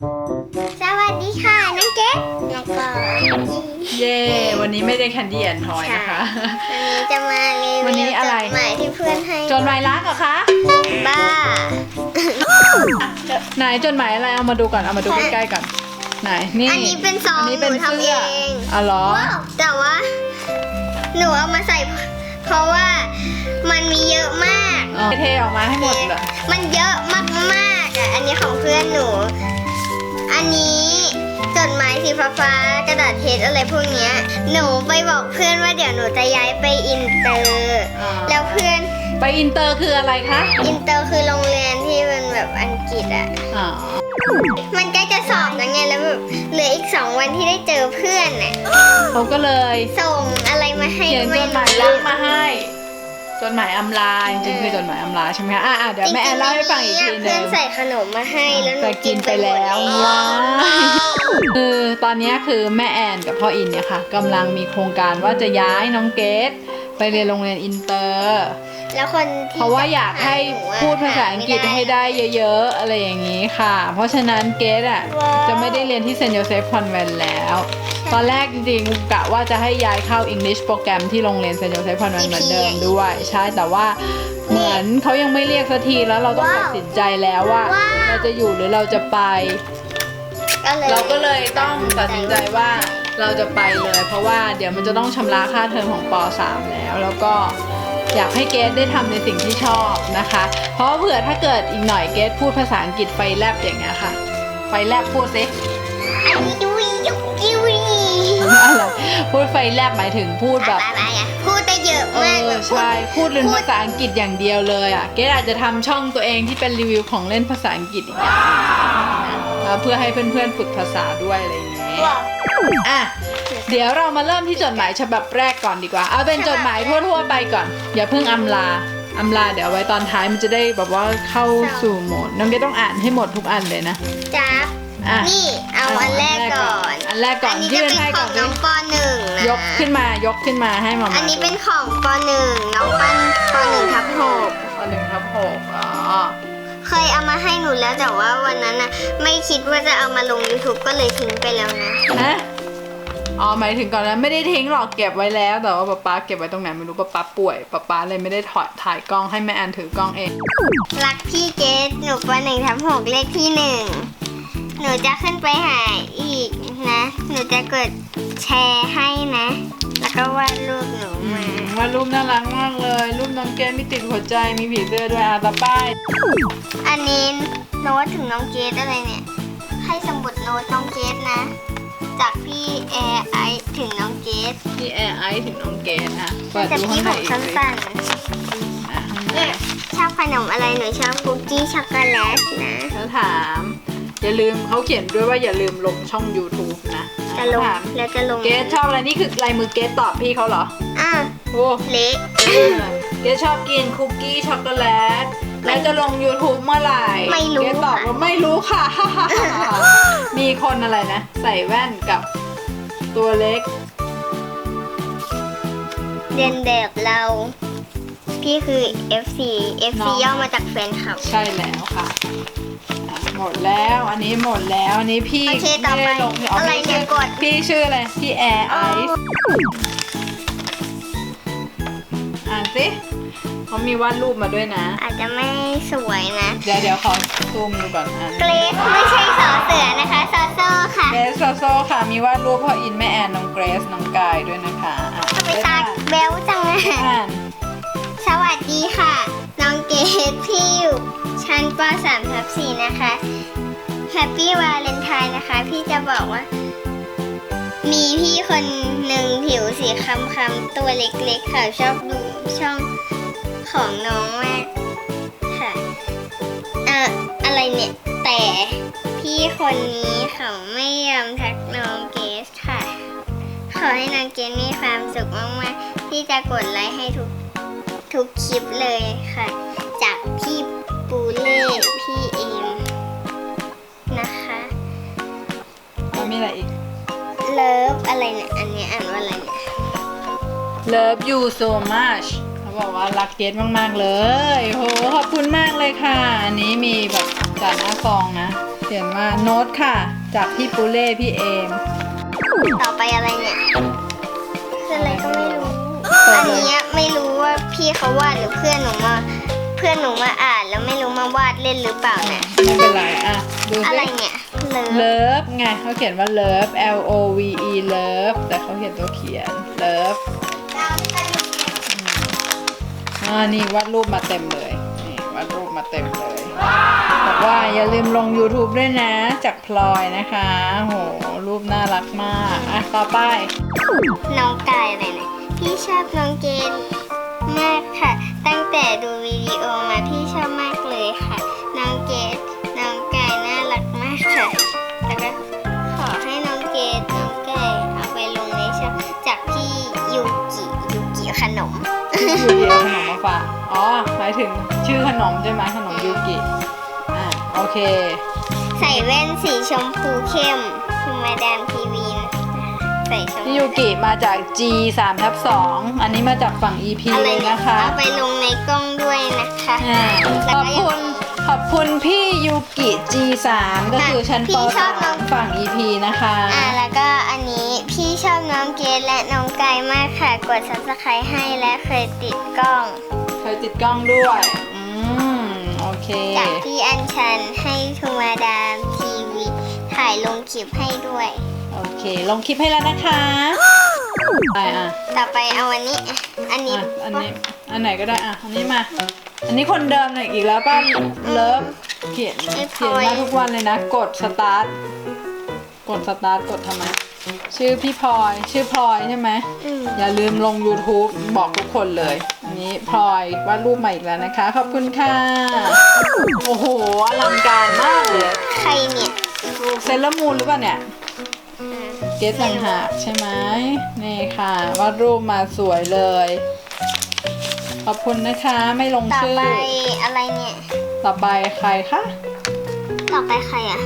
สวัสดีค่ะน้องเก๊แล้วก็เย้วันนี้ไม่ได้แคนดี้แอนทอยนะคะ วันนี้จะมารีวันวินี้วอะจไรดหมายที่เพื่อนให้จดหมายรักเหรอคะบ้าไหนจดหมายอะไรเอามาดูก่อนเอามาดูใกล้ๆก่อนไหนนี่อันนี้เป็นซองอันนี้เป็นหนูทำเสื้อเองอ๋อเหรอว้าวแต่ว่า หนูเอามาใส่ เพราะว่ามันมีเยอะมากอ๋อเทออกมาให้หมดเหรอมันเยอะมากๆอะอันนี้ของเพื่อนหนู อันนี้จดหมายสีฟ้าๆกระดาษเทสอะไรพวกเนี้ย หนูไปบอกเพื่อนว่าเดี๋ยวหนูจะย้ายไปอินเตอร์ อ๋อ แล้วเพื่อนไปอินเตอร์คืออะไรคะ อินเตอร์คือโรงเรียนที่มันแบบอังกฤษอะอ๋อ มันใกล้จะสอบแล้วไงแล้วแบบเหลืออีกสองวันที่ได้เจอเพื่อนน่ะเขาก็เลย ส่งอะไรมาให้เขียนจไม่ดหมายรักมาให้ จดหมายอำลาจริงๆคือจดหมายอำลาใช่ไหมคะอะอะเดี๋ยวแม่แอนเล่าให้ฟังอีกทีหเพื่นึอนงใส่ขนมมาให้แล้วหนูแต่กินไปแล้วหมดว้ายคือตอนนี้คือแม่แอนกับพ่ออินเนี่ยค่ะกำลังมีโครงการว่าจะย้ายน้องเกดไปเรียนโรงเรียนอินเตอร์ แล้วคนที่เพราะว่าอยากให้พูดภาษาอังกฤษให้ได้เยอะๆ อะไรอย่างนี้ค่ะ เพราะฉะนั้นเกดอะจะไม่ได้เรียนที่เซนต์โยเซฟคอนแวนต์แล้ว ตอนแรกจริงๆกะว่าจะให้ย้ายเข้า English โปรแกรมที่โรงเรียนเซนต์โยเซฟคอนแวนต์เหมือนเดิมด้วย ใช่แต่ว่าเหมือนเขายังไม่เรียกสักทีแล้วเราต้องตัดสินใจแล้วว่า เราจะอยู่หรือเราจะไปก็เลยเราก็เลยต้องตัดสินใจว่าเราจะไปเลย เพราะว่าเดี๋ยวมันจะต้องชำระค่าเทอมของป .3 แล้ว แล้วก็อยากให้เกดได้ทำในสิ่งที่ชอบนะคะ เพราะว่าเผื่อถ้าเกิดอีกหน่อยเกดพูดภาษาอังกฤษไฟแลบอย่างเงี้ยค่ะไฟแลบพูดสิอันนี้ดูยุกยิว อะไรพูดไฟแลบหมายถึงพูดแบบ อะไรอะพูดได้เยอะเอมากอแบบพูด ใช่ พูดเรื่องภาษาอังกฤษอย่างเดียวเลยอะ เกดอาจจะทำช่องตัวเองที่เป็นรีวิวของเล่นภาษาอังกฤษอีกอย่างหนึ่งนะแล้วเพื่อให้เพื่อนๆฝึกภาษาด้วยอะไรอย่างเงี้ยว้าวอะ เดี๋ยวเรามาเริ่มที่จดหมายฉบับแรกก่อนดีกว่า เอาเป็นจดหมายทั่วๆไปก่อน อย่าเพิ่งอำลาอำลาเดี๋ยวเอาไว้ตอนท้ายมันจะได้แบบว่าเข้าสู่โหมด น้องเกดต้องอ่านให้หมดทุกอันเลยนะจ้า อะนี่เอาอันแรกก่อน อันแรกก่อนอันนี้ยื่จะนเป็นให้ขก่อองนน้องปหนึ่งนะยกขึ้นมายกขึ้นมาให้มาอัมานนี้เป็นของปหนึ่งน้องปั้นปหนึ่งทับหกอันหนึ่งทับหกอ๋อ เคยเอามาให้หนูแล้วแต่ว่าวันนั้นน่ะไม่คิดว่าจะเอามาลง YouTube ก็เลยทิ้งไปแล้วนะ ฮะอ๋อหมายถึงก่อนนั้นไม่ได้ทิ้งหรอกเก็บไว้แล้วแต่ว่าป๊าป๊าเก็บไว้ตรงไหนไม่รู้ป๊าป๊าป่วยป๊าป๊าเลยไม่ได้ถอดถ่ายกล้องให้แม่แอนถือกล้องเองรักพี่เกดหนูปหนึ่งทับหกเลขที่หนึ่ง หนูจะขึ้นไปหาอีกนะ หนูจะกดแชร์ให้นะ แล้วก็วาดรูปหนูมา ว่ารูปน่ารักมากเลย รูปน้องเกดมีติดหัวใจมีผีเสื้อด้วยอะต่อไปอันนี้โน้ตถึงน้องเกดอะไรเนี่ย ให้สมุดโน้ตน้องเกดนะ จากพี่แอร์ไอถึงน้องเกดที่แอร์ไอซ์ถึงน้องเกดอะเปิดแต่ดูข้าพี่งผในมอีกสัสิ้นอะข้างๆในเนี่ยชอบขนมอะไรหนูชอบคุกกี้ช็อกโกแลตนะแล้วถาม อย่าลืมเขาเขียนด้วยว่าอย่าลืมลงช่อง YouTube นะจะลง ถามแล้วจะลงเกดชอบอะไรนี่คือลายมือเกดตอบพี่เขาเหรอ อะโอ้เละเออเกดชอบกินคุกกี้ช็อกโกแลต แล้วจะลง YouTube เมื่อไหร่ไม่รู้เกดตอบว่าไม่รู้ค่ะ มีคนอะไรนะ ใส่แว่นกับตัวเล็ก เรียนแบบเรา พี่คือ FC น้ FC อง ย่อมาจากแฟนคลับ ใช่แล้วค่ะอะ หมดแล้ว อันนี้หมดแล้ว อันนี้พี่โอเคต่อไปม่ด้ลงอ๋ออะไรพี่เนี่ชื่ยกด พี่ชื่ออะไร พี่แอร์ไอซ์อ่านสิเขามีวาดรูปมาด้วยนะ อาจจะไม่สวยนะ เดี๋ยวเดี๋ยวขอซูมดูก่อนอ่านเกรซไม่ใช่สอเสือนะคะสอโซ่ค่ะเกรซโซโซค่ะ มีวาดรูปพ่ออินแม่แอนน้องเกรซน้องกายด้วยนะคะอะทำไมตาแบวจังอะอ่านสวัสดีค่ะน้ องเกดพี่อยู่ชั้นป .3 ทับ4นะคะแฮปปี้วาเลนไทน์นะคะ พี่จะบอกว่า มีพี่คนหนึ่งผิวสีคล้ำๆตัวเล็กๆค่ะชอบดูช่องของน้องมากค่ะเอ่ออะไรเนี่ย แต่พี่คนนี้เขาไม่ยอมทักน้องเกสค่ะ ขอให้น้องเกสมีความสุขมากๆพี่จะกดไลค์ให้ทุก ทุกคลิปเลยค่ะ จากพี่ปูเล่พี่เอมนะคะ แล้วมีอะไรอีก เลิฟอะไรเนี่ย อันเนี้ยอ่านว่าอะไรเนี่ย Love you so much เขาบอกว่ารักเกดมาก ๆ เลย โห ขอบคุณมากเลยค่ะ อันนี้มีแบบจานหน้าซองนะขียนว่าโน้ตค่ะ จากพี่ปูเล่ พี่เอม ต่อไปอะไรเนี่ยคืออะไรก็ไม่รู้ เปิดอันเลย เนี้ยไม่รู้ว่า พี่เขาวาดหรือเพื่อนหนูมาเพื่อนหนูมาอ่านแล้วไม่รู้มาวาดเล่นหรือเปล่านะไม่เป็นไรอะดูอะสิไรเนี่ยเลิฟเลิฟไงเขาเขียนว่าเลิฟ L O V E เลิฟแต่เขาเขียนตัวเขียนเลิฟอ่านี่วาดรูปมาเต็มเลยนี่วาดรูปมาเต็มเลยบอกว่าอย่าลืมลง YouTube ด้วยนะ จากพลอยนะคะโหรูปน่ารักมาก อะ ต่อไป น้องกายอะไรเนี่ยพี่ชอบน้องเกดมาก ค่ะ ตั้งแต่ดูวิดีโอมาพี่ชอบมากเลยค่ะ น้องเกดน้องกายน่ารักมากค่ะแล้วก็ขอให้น้องเกดน้องกายเอาไปลงในช่องจากพี่ยูกิยูกิขนมยูกิเอาขนมมาฝากอ๋อหมายถึงชื่อขนมใช่ไหมขนมยูกิอะโอเค ใส่แว่นสีชมพูเข้มคือมาดามทีวีนะ ใส่ชมพี่พูยูกิมาจาก G 3ทับ2อันนี้มาจากฝั่ง EP อะไรเลยเนี่ยนะคะ เอาไปลงในกล้องด้วยนะคะอ่าแล้วขอบก็คุณขอบคุณพี่ยูกิ G 3 ก็คือชั้นพี่ปชอบน้อง3ฝั่ง EP นะคะ อ่าแล้วก็อันนี้พี่ชอบน้องเกดและน้องไก่มากค่ะ กด subscribe ให้และเคยติดกล้อง เคยติดกล้องด้วย อืม โอเค จากพี่อัญชันให้ทูมาดามทีวีถ่ายลงคลิปให้ด้วยโอ เค ลงคลิปให้แล้วนะคะไปอะต่อไปเอาอันนี้ อันนี้ อะอันนี้ อันไหนก็ได้อะ อันนี้มา อันนี้คนเดิมเลยอีกแล้วป้าเลิฟเขียนเขียนมาทุกวันเลยนะ กดสตาร์ท กดสตาร์ท กดทำไม ชื่อพี่พลอย ชื่อพลอยใช่ไหมอืมอย่าลืมลง YouTube บอกทุกคนเลย อันนี้พลอยวาดรูปมาอีกแล้วนะคะ ขอบคุณค่ะ โอ้โห อลังการมากเลย ใครเนี่ย เซเลอร์มูนหรือเปล่าเนี่ยอืม เกสต่างหากใช่ไหมนี่ค่ะวาดรูปมาสวยเลย ขอบคุณนะคะไม่ลงต่อชื่อ ไปอะไรเนี่ย ต่อไปใครคะต่อไปใครอะ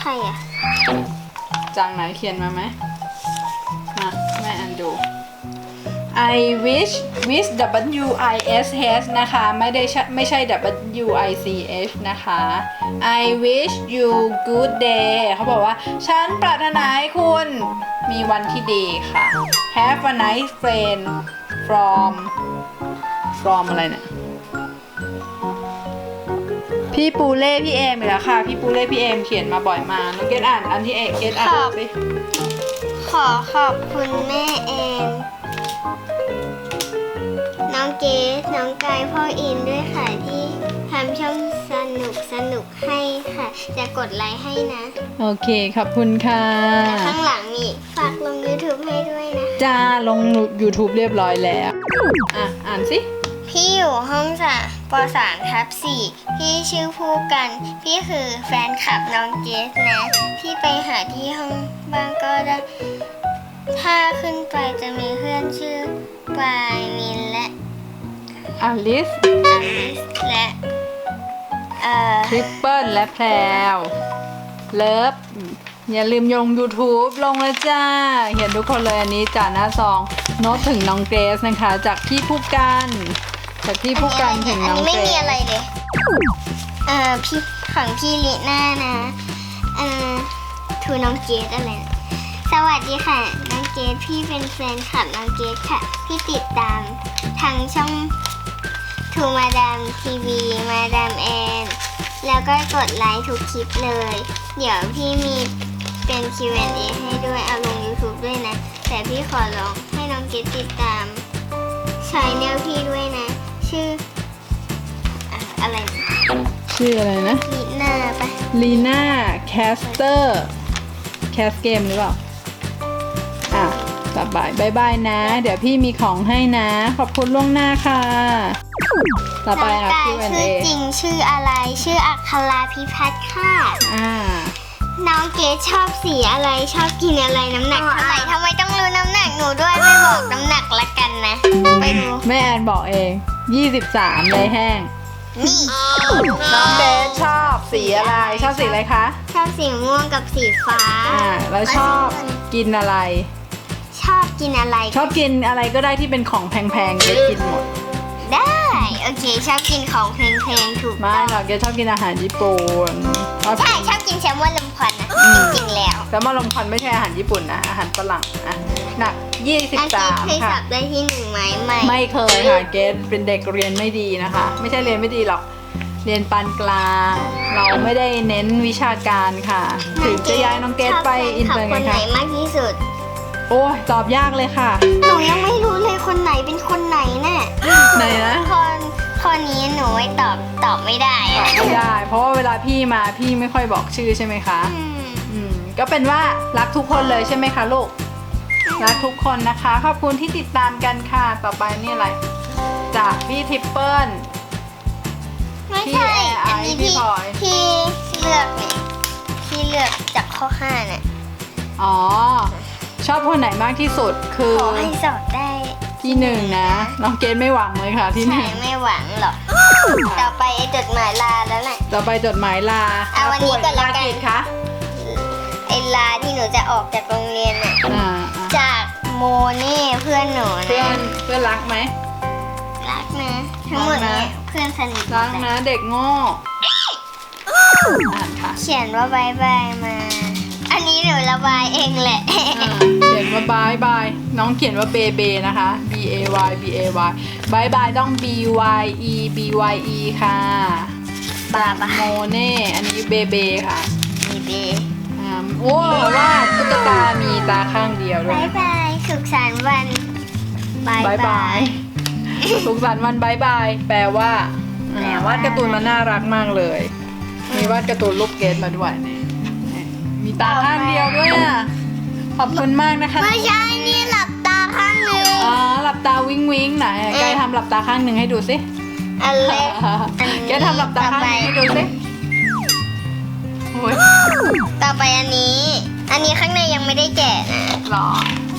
ใครอะ จากไหนเขียนมาไหมมาแม่อ่านดู I wish wish W I S H นะคะ ไม่ได้ใช่ไม่ใช่ W I C H นะคะ I wish you good day เขาบอกว่า ฉันปรารถนาให้คุณมีวันที่ดีค่ะ Have a nice friend from from อะไรเนี่ย พี่ปูเล่พี่เอมอีกแล้วค่ะ พี่ปูเล่พี่เอมเขียนมาบ่อยมากน้องเกดอ่านอันที่เอเกดอ่านขอบสิขอขอบคุณแม่แอน น้องเกสน้องกายพ่ออินด้วยค่ะที่ทำช่องสนุกสนุกให้ค่ะ จะกดไลค์ให้นะโอเคขอบคุณค่ะและข้างหลังนี่ฝากลง YouTube ให้ด้วยนะ จ้าลง YouTube เรียบร้อยแล้ว อะ อ่านสิ พี่อยู่ห้องสามปสามทับสี่พี่ชื่อผู้กัน พี่คือแฟนคลับน้องเกสนะ พี่ไปหาที่ห้องบ้างก็ได้ ถ้าขึ้นไปจะมีเพื่อนชื่อปายมินและ อลิสอลิสและเอ่อทริปเปิลและแพรวเลิฟอย่าลืมยง YouTube ลงแล้วจ้า เห็นทุกคนเลยอันนี้จ่าหน้าซองโน้ตถึงน้องเกรสนะคะ จากพี่ผู้กันจากพี่ผู้กันถึงอันน้องนี้ไม่เกรมีสอะไรเลยเอ่อพี่ของพี่ลิน่านะเอ่อทูน้องเกดอะไรนะสวัสดีค่ะ น้องเกดพี่เป็นแฟนคลับน้องเกดค่ะ พี่ติดตามทางช่อง ทูมาดามทีวีมาดามแอน แล้วก็กดไลค์ทุกคลิปเลย เดี๋ยวพี่มีเป็น Q&A ให้ด้วยเอาลง YouTube ด้วยนะ แต่พี่ขอร้องให้น้องเกดติดตามชายแนลพี่ด้วยนะ ชื่ออะอะไรนะชื่ออะไรนะลีน่าปะลีน่าแคสเตอร์แคสเกมหรือเปล่าอะ ต่อไปบายบายนะ เดี๋ยวพี่มีของให้นะ ขอบคุณล่วงหน้าค่ะ ต่อไปน้องอะกาย Q&A ชื่อจริงชื่ออะไรชื่ออัคราพิพัฒน์ค่ะ อ่า น้องเกดชอบสีอะไรชอบกินอะไรน้ำหนักเท่าไหร่ทำไมต้องรู้น้ำหนักหนูด้วยไม่บอกน้ำหนักละกันนะ ไปดูแม่แอนบอกเอง 23เลยแห้ง นี่น้องเบสชอบสีอะไรชอบสีอะไรคะ ชอบสีม่วงกับสีฟ้า อ่าแล้วชอบกินอะไร ชอบกินอะไร ชอบกินอะไรก็ได้ที่เป็นของแพงๆเบสกินหมด ได้ โอเค ชอบกินของเพลงๆถูกไม่หรอกเกดชอบกินอาหารญี่ปุ่นชอบใช่กินชอบกินแซลมอนลมควันนะจริงๆแล้วแต่มาลมควันไม่ใช่อาหารญี่ปุ่นนะ อาหารฝรั่งอะหนักอาเกตเคย23ค่ะสอบได้ที่หนึ่งไหมไม่ไม่เคยค่ะเกดเป็นเด็กเรียนไม่ดีนะคะ ไม่ใช่เรียนไม่ดีหรอก เรียนปานกลาง เราไม่ได้เน้นวิชาการค่ะ ถึงจะย้ายน้องเกดไปอินเตอร์ชบไงคนไหนคะมากที่สุด โอ้ยตอบยากเลยค่ะ หนูยังไม่รู้เลยคนไหนเป็นคนไหนแน่ไหนนะ คนคนนี้หนูไม่ตอบตอบไม่ได้ตออะบไม่ได้ เพราะว่าเวลาพี่มาพี่ไม่ค่อยบอกชื่อใช่ไหมคะ อืมอืม ก็เป็นว่ารักทุกคนเลยใช่ไหมคะลูก รักทุกคนนะคะ ขอบคุณที่ติดตามกันค่ะ ต่อไปนี่อะไร จากพี่ทิปเปิล ไม่ใช่พี่แอร์อันนี้ไอซ์พี่ที่พลอยที่เลือกเนี่ยที่เลือกจากข้อห้าน่ะ อ๋อ ชอบคนไหนมากที่สุดคือ ขอให้สอบได้ที่หนึ่งนะน้องเกดไม่หวังเลยค่ะที่หใช่นึ่งไม่หวังหรอก ต่อไปไอ้จดหมายลาแล้วแหละต่อไปจดหมายลาเอาวันนี้ก่อนละกันลากิจคะไอ้ลาที่หนูจะออกจากโรงเรียนน่ะ อ่าอ่าจากโมเน่เพื่อนหนูเพื่อนะนเพื่อนรักไหม รักนะทั้งหมดรักเนี่ยนะเพื่อนสนิทรักหมดนะเลยเด็กโง่อ่านค่ะเขียนว่าบายบายมา อันนี้หนูระบายเองแหละ อ่าเขีย นว่าบายบายน้องเขียนว่าเบเบนะคะ B A Y B A Y บายบายต้อง B Y E B Y E ค่ะบาบาโมเน่อันนี้เบเบค่ะบีบีอ่าโอ้ว่าตุ๊กตามีตาข้างเดียวด้วบายยบายสุขสันต์วันบายบายบายสุขสันต์วันบายบายแปลว่าอ่าวาดการ์ตูนมันน่ารักมากเลย มีวาดการ์ตูนลูกเกดมาด้วยนี่นี่มีตาข้างเดียวด้วยอะ ขอบคุณมากนะคะ ไม่ใช่นี่หลับตาข้างหนึ่งอ๋อ หลับตาวิงวิงไหนไกทำหลับตาข้างหนึ่งให้ดูสิอันเล็กอันนี้แกทำหลับตาข้างหนึ่งให้ดูสิโอ้ยต่อไปอันนี้ อันนี้ข้างในยังไม่ได้แกะนะหรอ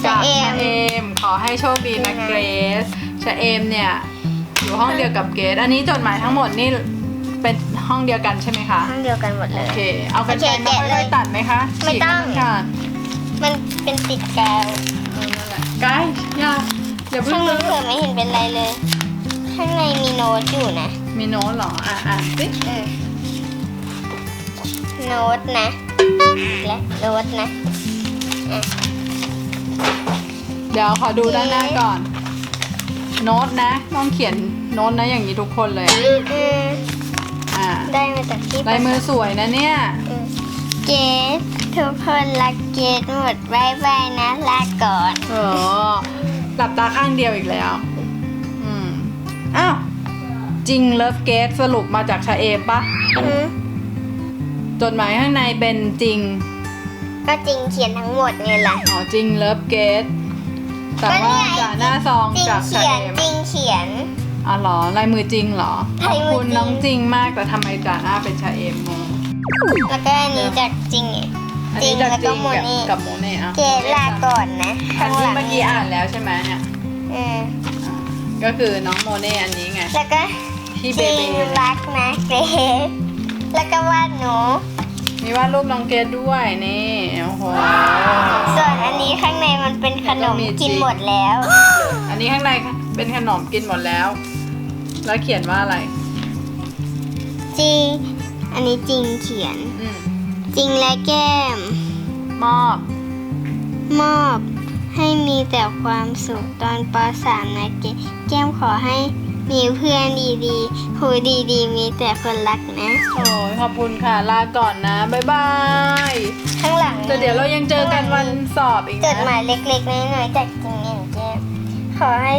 จากชะเอมชะเอม ขอให้โชคดีนะเกรซชะเอมเนี่ยอยู่ห้องเดียวกับเกรซอันนี้จดหมายทั้งหมดนี่เป็นห้องเดียวกันใช่ไหมคะข้างเดียวกันหมดเลโอยเค เอากระโอเคจายมาแกะค่เลอยยๆตัดไหมคะ ไม่ต้องฉีกให้นขาด มันเป็นติดกาวเออนั่นแหละไกด์อย่าอย่าเพิ่ข้างงเลในยเผื่อไม่เห็นเป็นไรเลย ข้างในมีโน้ตอยู่นะ มีโน้ตเหรออะอ่านสิอืมโน้ตนะ และโน้ตนะ เดี๋ยวขอดูด้านหน้าก่อน โน้ตนะ ต้องเขียนโน้ตนะอย่างนี้ทุกคนเลยอะอืมอ่าได้มาจากที่ลายมือสวยนะเนี่ยอืม เกดทุกคนรักเกดหมดบายบายนะลาก่อนเออหลับตาข้างเดียวอีกแล้ว อืม อ้าว จริงเลิฟเกสสรุปมาจากชาเอมปะอืมจดหมายข้างในเป็นจริง ก็จริงเขียนทั้งหมดไงล่ะ อ๋อจริงเลิฟเกสแต่ก็เนี่ว่ายจากหน้าซองจริงจากชาเขียนเอมจริงเขียน อ๋อเหรอลายมือจริงเหรอขอบคุณลายมือจริงน้องจริงมากแต่ทำไมจ่าหน้าเป็นชาเอมงง แล้วก็อันนี้จากจริงไงอันจรินี้งจากแล้วจริก็งโมกับเน่กับโมเน่อะเกดลาก่อนนะอัข้านงหนี้ลังเมื่อกี้อ่านแล้วใช่ไหมเนี่ยอืมอ่าก็คือน้องโมเน่อันนี้ไง แล้วก็ที่จเบริงเบ้รักนะเกรดแล้วก็วาดหนู มีวาดรูปน้องเกดด้วยนี่โอ้โห ส่วนอันนี้ข้างในมันเป็นขนมแล้วก็มีจริกิง นหมดแล้ว อันนี้ข้างในเป็นขนมกินหมดแล้ว แล้วเขียนว่าอะไร จริง อันนี้จริงเขียน อืมจริงและแก้ม มอบมอบให้มีแต่ความสุขตอนป .3 นะเกแก้มขอให้มีเพื่อนดีๆหูดีๆ มีแต่คนรักนะ โอ้ยขอบคุณค่ะ ลาก่อนนะ บ๊ายบายข้างหลังแต่เดี๋ยวเรายังเจอกันวันสอบอีกจดหมานะ ยเล็กๆ น้อยๆจากจริงอย่างแก้ม ขอให้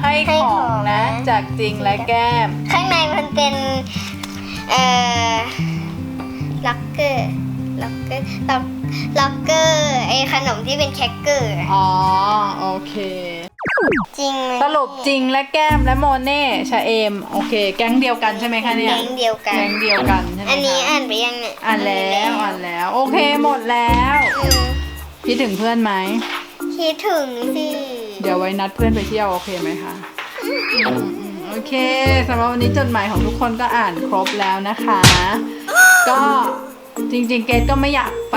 ให้ให้ขขอองงนะนะ จากจริงและแก้ม ข้างในมันเป็น เอ่อล็อกเกอร์ล็อกเกอร์ล็อกล็อกเกอร์ไอขนมที่เป็นแคคเกอร์อะอ๋อ โอเค จริงไหมสรุปจริงและแก้มและโมเน่ชาเอม โอเค แก๊งเดียวกันใช่ไหมคะเนี่ยแก๊งเดียวกัน แก๊งเดียวกันใช่ไหมคะอันนี้อ่านไปยังเนี่ยอ่านแล้วอ่านแล้ว โอเคหมดแล้วอืมคิดถึงเพื่อนไหม คิดถึงสิ เดี๋ยวไว้นัดเพื่อนไปเที่ยวโอเคไหมคะอืม อืมโอเคสำหรับวันนี้จดหมายของทุกคนก็อ่านครบแล้วนะคะ ก็จริงๆ เกดก็ไม่อยากไป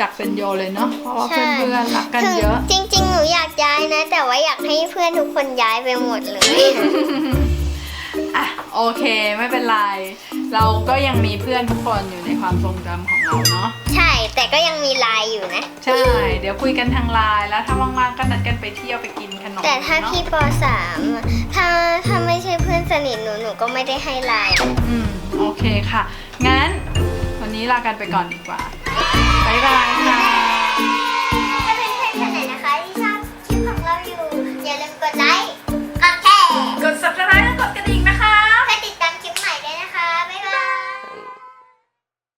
จากเซนโยเลยเนาะเพราะว่าเพื่อนๆรักกันเยอะถึงจริง ๆ หนูอยากย้ายนะ แต่ว่าอยากให้เพื่อนทุกคนย้ายไปหมดเลย อะโอเคไม่เป็นไร เราก็ยังมีเพื่อนทุกคนอยู่ในความทรงจำของเราเนาะใช่แต่ก็ยัง มีไลน์อยู่นะ ใช่ เดี๋ยวคุยกันทางไลน์แล้วถ้าว่างๆก็นัดกันไปเที่ยวไปกินขนมแต่ถ้าเนอะพี่ปสามอะถ้าถ้าไม่ใช่เพื่อนสนิทหนูหนูก็ไม่ได้ให้ไลน์อืมโอเคค่ะ งั้น วันนี้ลากันไปก่อนดีกว่าบ๊ายบายค่ะ